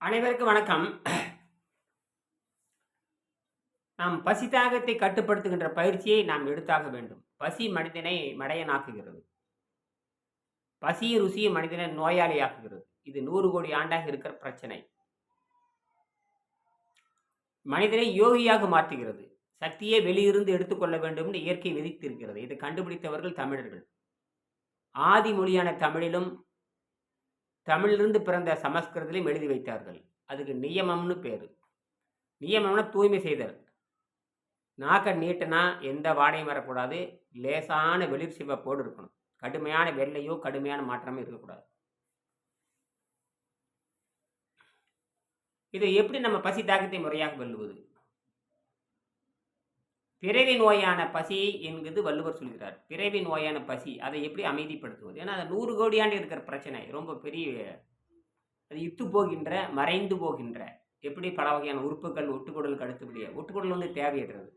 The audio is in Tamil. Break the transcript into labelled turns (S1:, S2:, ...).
S1: அனைவருக்கும் வணக்கம். நாம் பசி தாகத்தை கட்டுப்படுத்துகின்ற பயிற்சியை நாம் எடுத்தாக வேண்டும். பசி மனிதனை மடையனாக்குகிறது. பசியும் ருசியை மனிதனை நோயாளியாக்குகிறது. இது நூறு கோடி ஆண்டாக இருக்கிற பிரச்சனை. மனிதனை யோகியாக மாற்றுகிறது. சக்தியை வெளியிருந்து எடுத்துக்கொள்ள வேண்டும் என்று இயற்கை விதித்திருக்கிறது. இதை கண்டுபிடித்தவர்கள் தமிழர்கள். ஆதி மொழியான தமிழிலும் தமிழிலிருந்து பிறந்த சமஸ்கிருதத்திலையும் எழுதி வைத்தார்கள். அதுக்கு நியமம்னு பேர். நியமம்னா தூய்மை செய்தல். நாக்கை நீட்டினா எந்த வாடையும் வரக்கூடாது. லேசான வெளிர் சிவப்போடு இருக்கணும். கடுமையான வெள்ளையோ கடுமையான மாற்றமும் இருக்கக்கூடாது. இதை எப்படி நம்ம பசி தாக்கத்தை முறையாக வெல்லுவது? பிறவி நோயான பசி என்கிறது வள்ளுவர் சொல்கிறார். பிறவி நோயான பசி அதை எப்படி அமைதிப்படுத்துவது? ஏன்னா அது நூறு கோடியாண்டு இருக்கிற பிரச்சனை ரொம்ப பெரிய அது இத்து போகின்ற மறைந்து போகின்ற எப்படி பல வகையான உறுப்புகள் ஒட்டுக்கூடலுக்கு அடுத்தபடியாக ஒட்டுக்கூடல் வந்து தேவையற்றது.